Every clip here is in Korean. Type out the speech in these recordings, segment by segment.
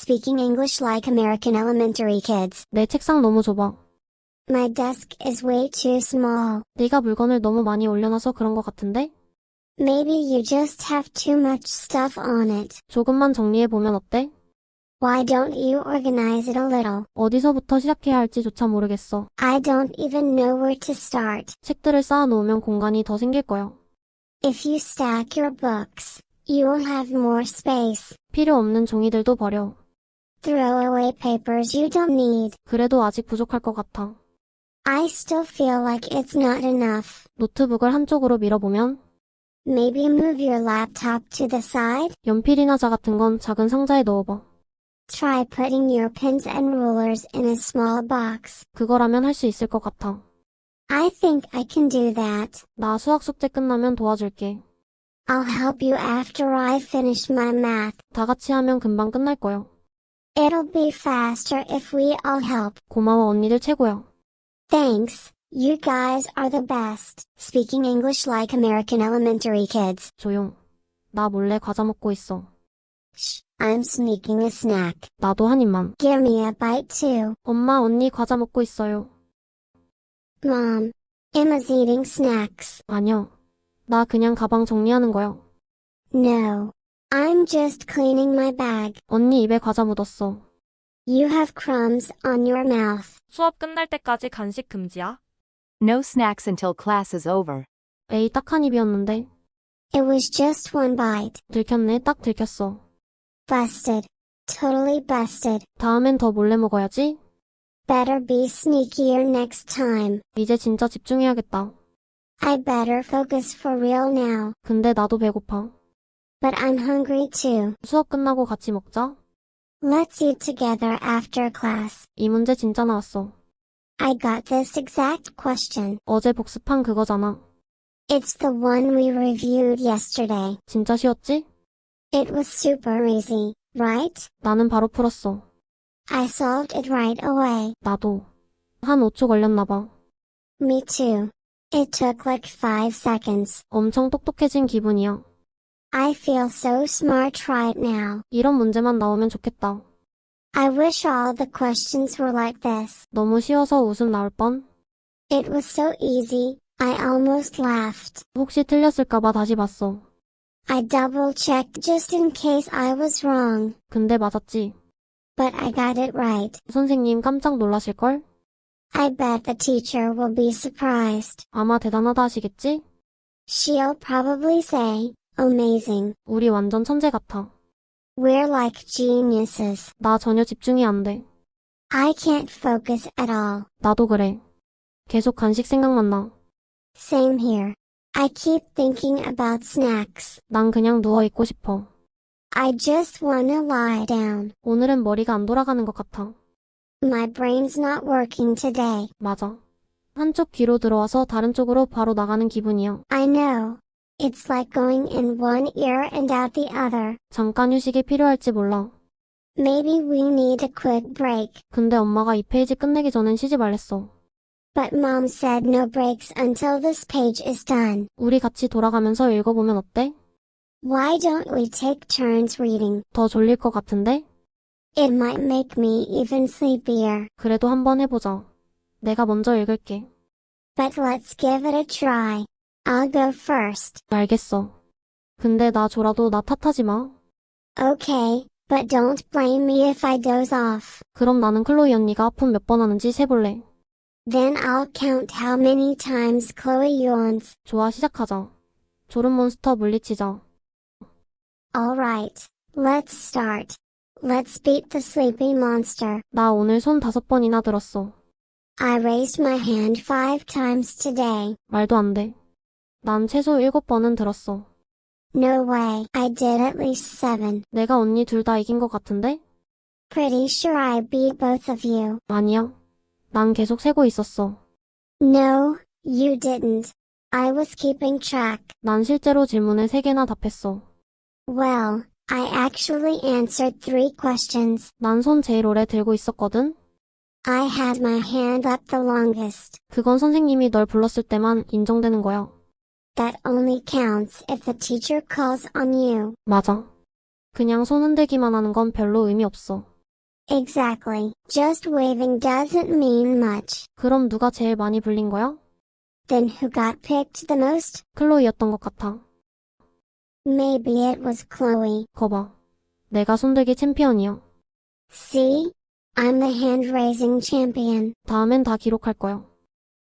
Speaking English like American elementary kids. 내 책상 너무 좁아. My desk is way too small. 네가 물건을 너무 많이 올려놔서 그런 것 같은데? Maybe you just have too much stuff on it. 조금만 정리해보면 어때? Why don't you organize it a little? 어디서부터 시작해야 할지조차 모르겠어. I don't even know where to start. 책들을 쌓아놓으면 공간이 더 생길 거야. If you stack your books, you will have more space. 필요 없는 종이들도 버려. Throw away papers you don't need. 그래도 아직 부족할 것 같아. I still feel like it's not enough. 노트북을 한쪽으로 밀어보면 Maybe move your laptop to the side? 연필이나 자 같은 건 작은 상자에 넣어봐. Try putting your pens and rulers in a small box. 그거라면 할 수 있을 것 같아. I think I can do that. 나 수학 숙제 끝나면 도와줄게. I'll help you after I finish my math. 다 같이 하면 금방 끝날 거야. It'll be faster if we all help. 고마워 언니들 최고야. Thanks, you guys are the best. Speaking English like American elementary kids. 조용. 나 몰래 과자 먹고 있어. Shh, I'm sneaking a snack. 나도 한 입만. Give me a bite too. 엄마 언니 과자 먹고 있어요. Mom, Emma's eating snacks. 아니야. 나 그냥 가방 정리하는 거야. No. I'm just cleaning my bag. 언니 입에 과자 묻었어. You have crumbs on your mouth. 수업 끝날 때까지 간식 금지야? No snacks until class is over. 에이 딱 한 입이었는데. It was just one bite. 들켰네 딱 들켰어. Busted. Totally busted. 다음엔 더 몰래 먹어야지. Better be sneakier next time. 이제 진짜 집중해야겠다. I better focus for real now. 근데 나도 배고파. But I'm hungry too. 수업 끝나고 같이 먹자. Let's eat together after class. 이 문제 진짜 나왔어. I got this exact question. 어제 복습한 그거잖아. It's the one we reviewed yesterday. 진짜 쉬웠지? It was super easy, right? 나는 바로 풀었어. I solved it right away. 나도. 한 5초 걸렸나 봐. Me too. It took like 5 seconds. 엄청 똑똑해진 기분이야. I feel so smart right now. 이런 문제만 나오면 좋겠다. I wish all the questions were like this. 너무 쉬워서 웃음 나올 뻔. It was so easy, I almost laughed. 혹시 틀렸을까봐 다시 봤어. I double checked just in case I was wrong. 근데 맞았지. But I got it right. 선생님 깜짝 놀라실걸? I bet the teacher will be surprised. 아마 대단하다 하시겠지? She'll probably say, amazing. 우리 완전 천재 같아. We're like geniuses. 나 전혀 집중이 안 돼. I can't focus at all. 나도 그래. 계속 간식 생각만 나. Same here. I keep thinking about snacks. 난 그냥 누워 있고 싶어. I just wanna lie down. 오늘은 머리가 안 돌아가는 것 같아. My brain's not working today. 맞아. 한쪽 귀로 들어와서 다른 쪽으로 바로 나가는 기분이야. I know. It's like going in one ear and out the other. 잠깐 휴식이 필요할지 몰라. Maybe we need a quick break. 근데 엄마가 이 페이지 끝내기 전엔 쉬지 말랬어. But mom said no breaks until this page is done. 우리 같이 돌아가면서 읽어보면 어때? Why don't we take turns reading? 더 졸릴 것 같은데? It might make me even sleepier. 그래도 한번 해보자. 내가 먼저 읽을게. But let's give it a try. I'll go first. 알겠어. 근데 나 졸아도 나 탓하지 마. Okay, but don't blame me if I doze off. 그럼 나는 클로이 언니가 아픔 몇번 하는지 세볼래. Then I'll count how many times Chloe yawns. 좋아, 시작하자. 졸음 몬스터 물리치자. Alright, let's start. Let's beat the sleepy monster. 나 오늘 손 다섯 번이나 들었어. I raised my hand five times today. 말도 안 돼. 난 최소 일곱 번은 들었어. No way, I did at least seven. 내가 언니 둘 다 이긴 것 같은데? Pretty sure I beat both of you. 아니야. 난 계속 세고 있었어. No, you didn't. I was keeping track. 난 실제로 질문에 세 개나 답했어. Well, I actually answered three questions. 난 손 제일 오래 들고 있었거든? I had my hand up the longest. 그건 선생님이 널 불렀을 때만 인정되는 거야. That only counts if the teacher calls on you. 맞아. 그냥 손 흔들기만 하는 건 별로 의미 없어. Exactly. Just waving doesn't mean much. 그럼 누가 제일 많이 불린 거야? Then who got picked the most? 클로이였던 것 같아. Maybe it was Chloe. 거봐. 내가 손들기 챔피언이야. See? I'm the hand raising champion. 다음엔 다 기록할 거야.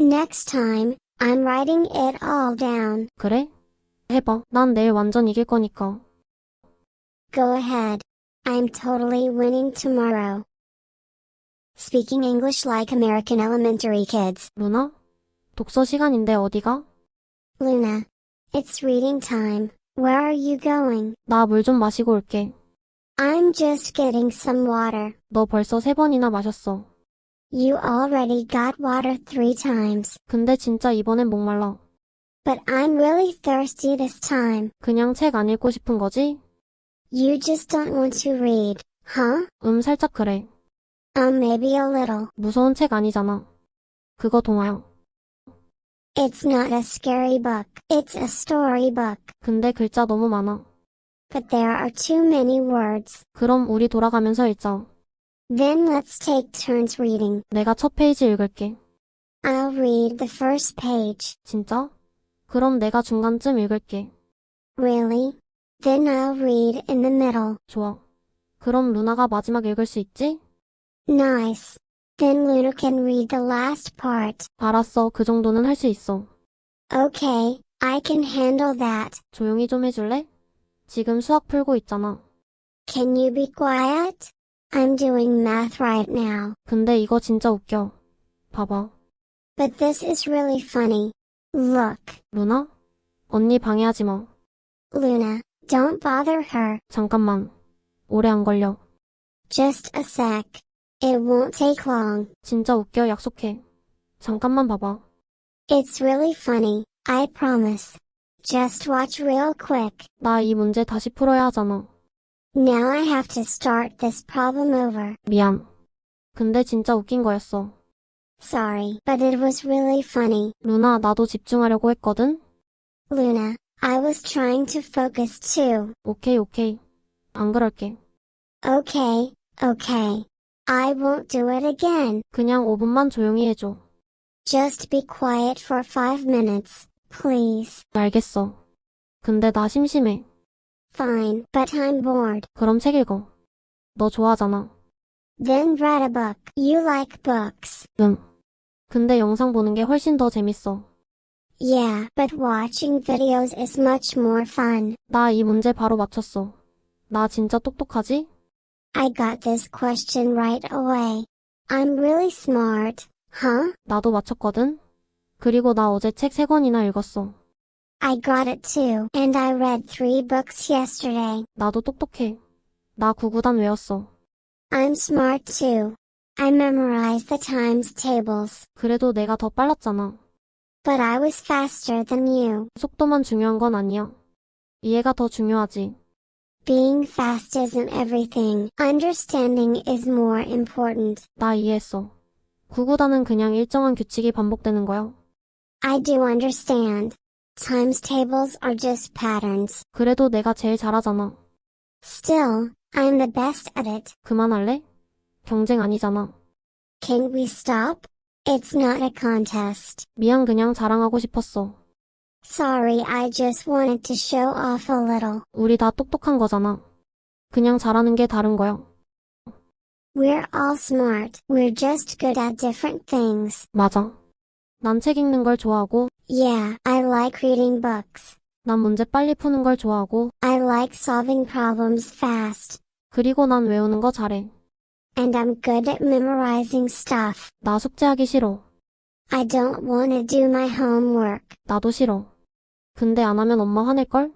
Next time, I'm writing it all down. 그래? 해봐. 난 내일 완전 이길 거니까. Go ahead. I'm totally winning tomorrow. Speaking English like American elementary kids. 루나? 독서 시간인데 어디가? Luna. It's reading time. Where are you going? 나 물 좀 마시고 올게. I'm just getting some water. 너 벌써 세 번이나 마셨어. You already got water three times. 근데 진짜 이번엔 목말라. But I'm really thirsty this time. 그냥 책 안 읽고 싶은 거지? You just don't want to read, huh? 음, 살짝 그래. Um, maybe a little. 무서운 책 아니잖아. 그거 동화야. It's not a scary book. It's a storybook. 근데 글자 너무 많아. But there are too many words. 그럼 우리 돌아가면서 읽자. Then let's take turns reading. 내가 첫 페이지 읽을게. I'll read the first page. 진짜? 그럼 내가 중간쯤 읽을게. Really? Then I'll read in the middle. 좋아. 그럼 루나가 마지막 읽을 수 있지? Nice. Then Luna can read the last part. 알았어. 그 정도는 할 수 있어. Okay, I can handle that. 조용히 좀 해줄래? 지금 수학 풀고 있잖아. Can you be quiet? I'm doing math right now. 근데 이거 진짜 웃겨. 봐봐. But this is really funny. Look, 루나? 언니 방해하지 마. Luna, don't bother her. 잠깐만. 오래 안 걸려. Just a sec. It won't take long. 진짜 웃겨. 약속해. 잠깐만 봐봐. It's really funny, I promise. Just watch real quick. 나 이 문제 다시 풀어야 하잖아. Now I have to start this problem over. 미안. 근데 진짜 웃긴 거였어. Sorry, but it was really funny. 루나, 나도 집중하려고 했거든? Luna, I was trying to focus too. 오케이, 오케이. 안 그럴게. Okay, okay. I won't do it again. 그냥 5분만 조용히 해줘. Just be quiet for five minutes, please. 알겠어. 근데 나 심심해. Fine, but I'm bored. 그럼 책 읽어. 너 좋아하잖아. Then read a book. You like books. 응. 근데 영상 보는 게 훨씬 더 재밌어. Yeah, but watching videos is much more fun. 나 이 문제 바로 맞췄어. 나 진짜 똑똑하지? I got this question right away. I'm really smart, huh? 나도 맞췄거든? 그리고 나 어제 책 3권이나 읽었어. I got it too. And I read three books yesterday. 나도 똑똑해. 나 구구단 외웠어. I'm smart too. I memorized the times tables. 그래도 내가 더 빨랐잖아. But I was faster than you. 속도만 중요한 건 아니야. 이해가 더 중요하지. Being fast isn't everything. Understanding is more important. 나 이해했어. 구구단은 그냥 일정한 규칙이 반복되는 거야. I do understand. Times tables are just patterns. 그래도 내가 제일 잘하잖아. Still, I'm the best at it. 그만할래? 경쟁 아니잖아. Can we stop? It's not a contest. 미안 그냥 자랑하고 싶었어. Sorry, I just wanted to show off a little. 우리 다 똑똑한 거잖아. 그냥 잘하는 게 다른 거야. We're all smart. We're just good at different things. 맞아. 난 책 읽는 걸 좋아하고, Yeah, I like reading books. 난 문제 빨리 푸는 걸 좋아하고, I like solving problems fast. 그리고 난 외우는 거 잘해. And I'm good at memorizing stuff. 나 숙제하기 싫어. I don't want to do my homework. 나도 싫어. 근데 안 하면 엄마 화낼걸?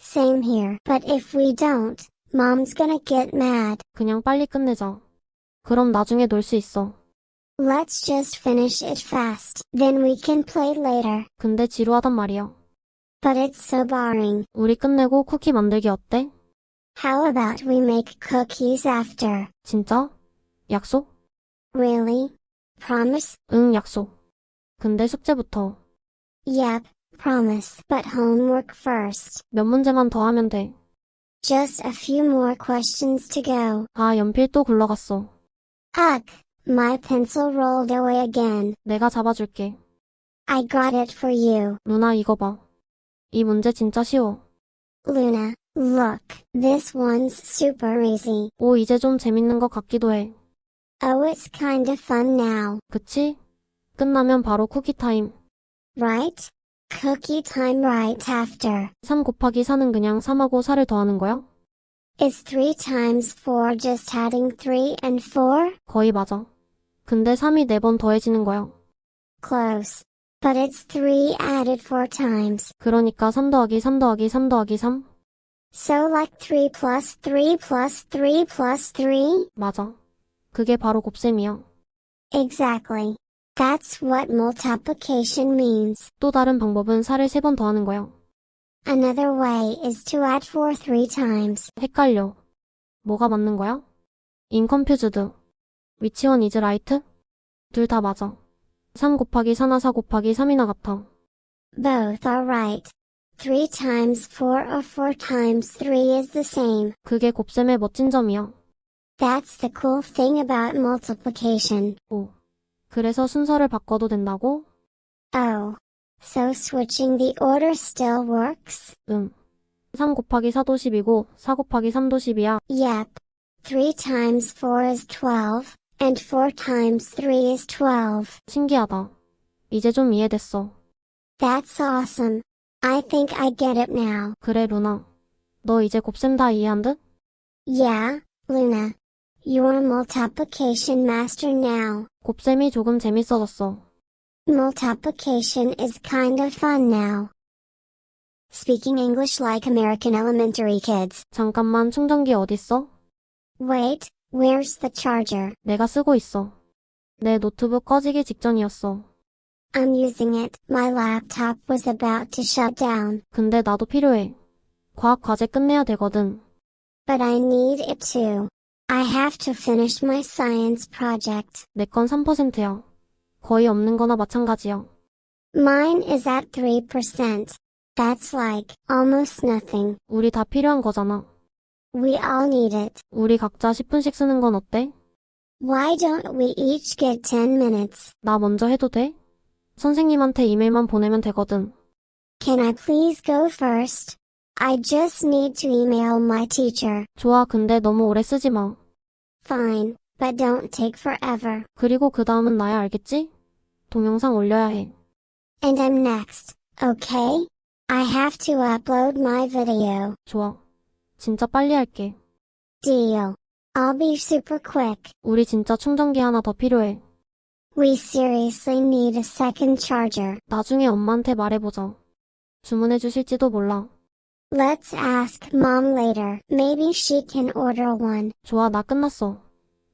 Same here. But if we don't, mom's gonna get mad. 그냥 빨리 끝내자. 그럼 나중에 놀 수 있어. Let's just finish it fast. Then we can play later. 근데 지루하단 말이야. But it's so boring. 우리 끝내고 쿠키 만들기 어때? How about we make cookies after? 진짜? 약속? Really? Promise? 응, 약속. 근데 숙제부터 Yep, promise. But homework first. 몇 문제만 더 하면 돼. Just a few more questions to go. 아, 연필 또 굴러갔어. Ugh, My pencil rolled away again. 내가 잡아줄게. I got it for you. 루나 이거 봐. 이 문제 진짜 쉬워. Luna, look, this one's super easy. 오, 이제 좀 재밌는 것 같기도 해. Oh, it's kinda fun now, 그치? 끝나면 바로 쿠키 타임. right? Cookie time right after. 3 곱하기 4는 그냥 3하고 4를 더하는 거야? Is 3 times 4 just adding 3 and 4? 거의 맞아. 근데 3이 4번 더해지는 거야. Close. But it's 3 added 4 times. 그러니까 3 더하기 3 더하기 3 더하기 3? So like 3 plus 3 plus 3 plus 3? 맞아. 그게 바로 곱셈이야. Exactly. That's what multiplication means. 또 다른 방법은 4를 3번 더하는 거야. Another way is to add 4 3 times. 헷갈려. 뭐가 맞는 거야? In confused. Which one is right? 둘다 맞아. 3 곱하기 4나 4 곱하기 3이나 같아. Both are right. 3 times 4 or 4 times 3 is the same. 그게 곱셈의 멋진 점이야. That's the cool thing about multiplication. 오. 그래서 순서를 바꿔도 된다고? Oh. So switching the order still works? 응. 3 곱하기 4도 10이고 4 곱하기 3도 10이야. Yep. 3 times 4 is 12, and 4 times 3 is 12. 신기하다. 이제 좀 이해됐어. That's awesome. I think I get it now. 그래 루나. 너 이제 곱셈 다 이해한 듯? Yeah, Luna. You're a multiplication master now. 곱셈이 조금 재밌어졌어. Multiplication is kind of fun now. Speaking English like American elementary kids. 잠깐만 충전기 어딨어? Wait, where's the charger? 내가 쓰고 있어. 내 노트북 꺼지기 직전이었어. I'm using it. My laptop was about to shut down, 근데 나도 필요해. 과학 과제 끝내야 되거든. but I need it too. I have to finish my science project. 내 건 3%야. 거의 없는 거나 마찬가지야. Mine is at 3%. That's like almost nothing. 우리 다 필요한 거잖아. We all need it. 우리 각자 10분씩 쓰는 건 어때? Why don't we each get 10 minutes? 나 먼저 해도 돼? 선생님한테 이메일만 보내면 되거든. Can I please go first? I just need to email my teacher. 좋아, 근데 너무 오래 쓰지 마. Fine, but don't take forever. 그리고 그 다음은 나야 알겠지? 동영상 올려야 해. And I'm next, okay? I have to upload my video. 좋아. 진짜 빨리 할게. Deal. I'll be super quick. 우리 진짜 충전기 하나 더 필요해. We seriously need a second charger. 나중에 엄마한테 말해보자. 주문해 주실지도 몰라. Let's ask mom later. Maybe she can order one. 좋아, 나 끝났어.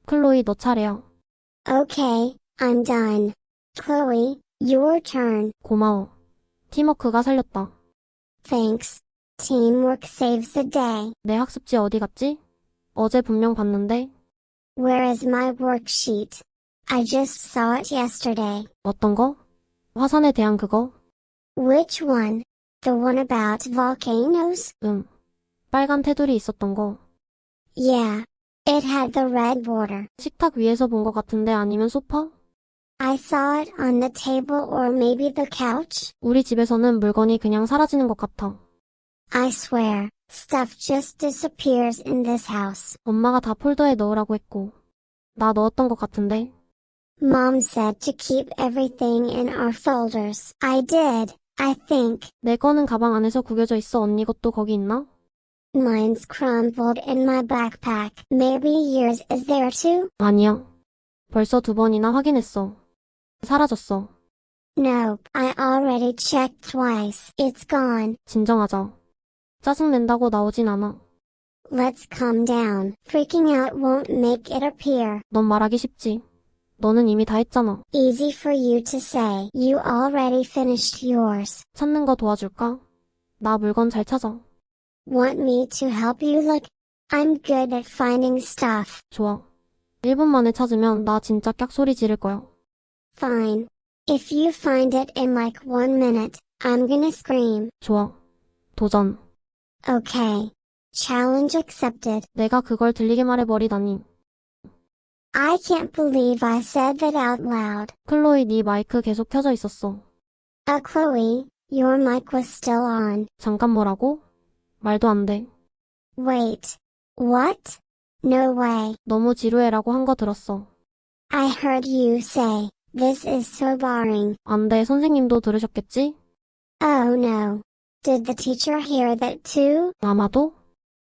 클로이, 너 차례야. Okay, I'm done. Chloe, your turn. 고마워. 팀워크가 살렸다. Thanks. Teamwork saves the day. 내 학습지 어디 갔지? 어제 분명 봤는데, Where is my worksheet? I just saw it yesterday. 어떤 거? 화산에 대한 그거? Which one? The one about volcanoes? 응. 빨간 테두리 있었던 거. Yeah. It had the red border. 식탁 위에서 본 것 같은데 아니면 소파? I saw it on the table or maybe the couch. 우리 집에서는 물건이 그냥 사라지는 것 같아. I swear, stuff just disappears in this house. 엄마가 다 폴더에 넣으라고 했고. 나 넣었던 것 같은데. Mom said to keep everything in our folders. I did, I think. 내 거는 가방 안에서 구겨져 있어. 언니 것도 거기 있나? Mine's crumpled in my backpack. Maybe yours is there too? 아니야. 벌써 두 번이나 확인했어. 사라졌어. Nope, I already checked twice. It's gone. 진정하자. 짜증낸다고 나오진 않아. Let's calm down. Freaking out won't make it appear. 넌 말하기 쉽지. 너는 이미 다 했잖아. Easy for you to say. You already finished yours. 찾는 거 도와줄까? 나 물건 잘 찾아. Want me to help you look? I'm good at finding stuff. 좋아. 1분 만에 찾으면 나 진짜 깍 소리 지를 거야. Fine. If you find it in like one minute, I'm gonna scream. 좋아. 도전. Okay. Challenge accepted. 내가 그걸 들리게 말해버리다니. I can't believe I said that out loud. 클로이 네 마이크 계속 켜져 있었어. Uh, Chloe, your mic was still on. 잠깐 뭐라고? 말도 안 돼. Wait. What? No way. 너무 지루해라고 한 거 들었어. I heard you say, this is so boring. 안 돼, 선생님도 들으셨겠지? Oh no. Did the teacher hear that too? 아마도?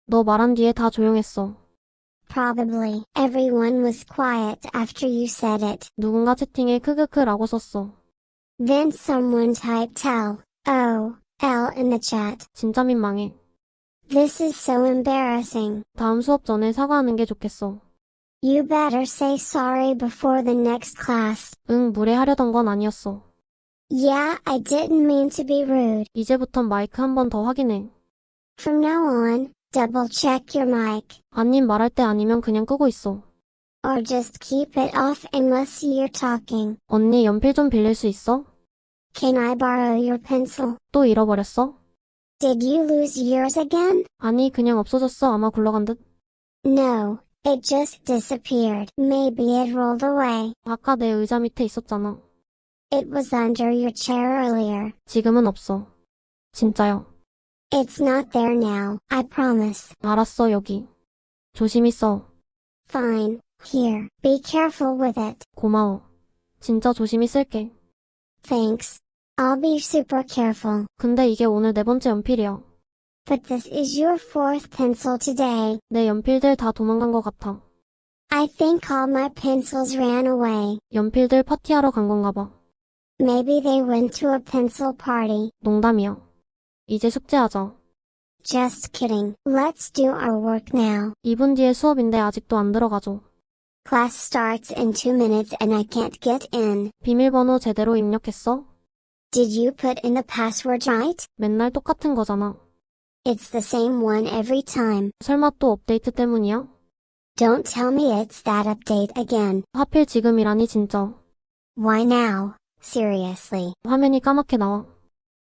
너 말한 뒤에 다 조용했어. Probably. Everyone was quiet after you said it. 누군가 채팅에 크크크라고 썼어. Then someone typed L, O, L in the chat. 진짜 민망해. This is so embarrassing. 다음 수업 전에 사과하는 게 좋겠어. You better say sorry before the next class. 응, 무례하려던 건 아니었어. Yeah, I didn't mean to be rude. 이제부턴 마이크 한 번 더 확인해. From now on, double check your mic. 아님 말할 때 아니면 그냥 끄고 있어. Or just keep it off unless you're talking. 언니 연필 좀 빌릴 수 있어? Can I borrow your pencil? 또 잃어버렸어? Did you lose yours again? 아니, 그냥 없어졌어. 아마 굴러간 듯. No, it just disappeared. Maybe it rolled away. 아까 내 의자 밑에 있었잖아. It was under your chair earlier. 지금은 없어. 진짜요. It's not there now, I promise. 알았어, 여기. 조심히 써. Fine, here, be careful with it. 고마워. 진짜 조심히 쓸게. Thanks. I'll be super careful. 근데 이게 오늘 네 번째 연필이야. But this is your fourth pencil today. 내 연필들 다 도망간 것 같아. I think all my pencils ran away. 연필들 파티하러 간 건가 봐. Maybe they went to a pencil party. 농담이야. 이제 숙제하자. Just kidding. Let's do our work now. 2분 뒤에 수업인데 아직도 안 들어가죠. Class starts in two minutes and I can't get in. 비밀번호 제대로 입력했어? Did you put in the password right? 맨날 똑같은 거잖아. It's the same one every time. 설마 또 업데이트 때문이야? Don't tell me it's that update again. 하필 지금이라니 진짜. Why now? Seriously. 화면이 까맣게 나와.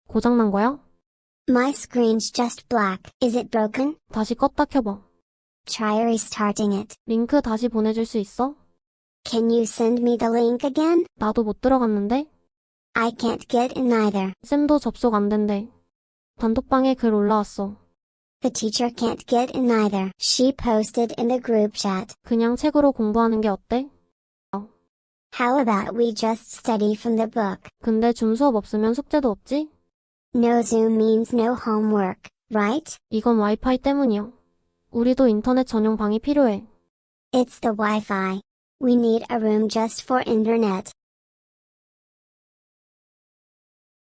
고장난 거야? My screen's just black. Is it broken? 다시 껐다 켜봐. Try restarting it. 링크 다시 보내줄 수 있어? Can you send me the link again? 나도 못 들어갔는데? I can't get in either. 쌤도 접속 안 된대. 단톡방에 글 올라왔어. The teacher can't get in either. She posted in the group chat. 그냥 책으로 공부하는 게 어때? How about we just study from the book? 근데 줌 수업 없으면 숙제도 없지? No Zoom means no homework, right? 이건 와이파이 때문이야. 우리도 인터넷 전용 방이 필요해. It's the Wi-Fi. We need a room just for internet.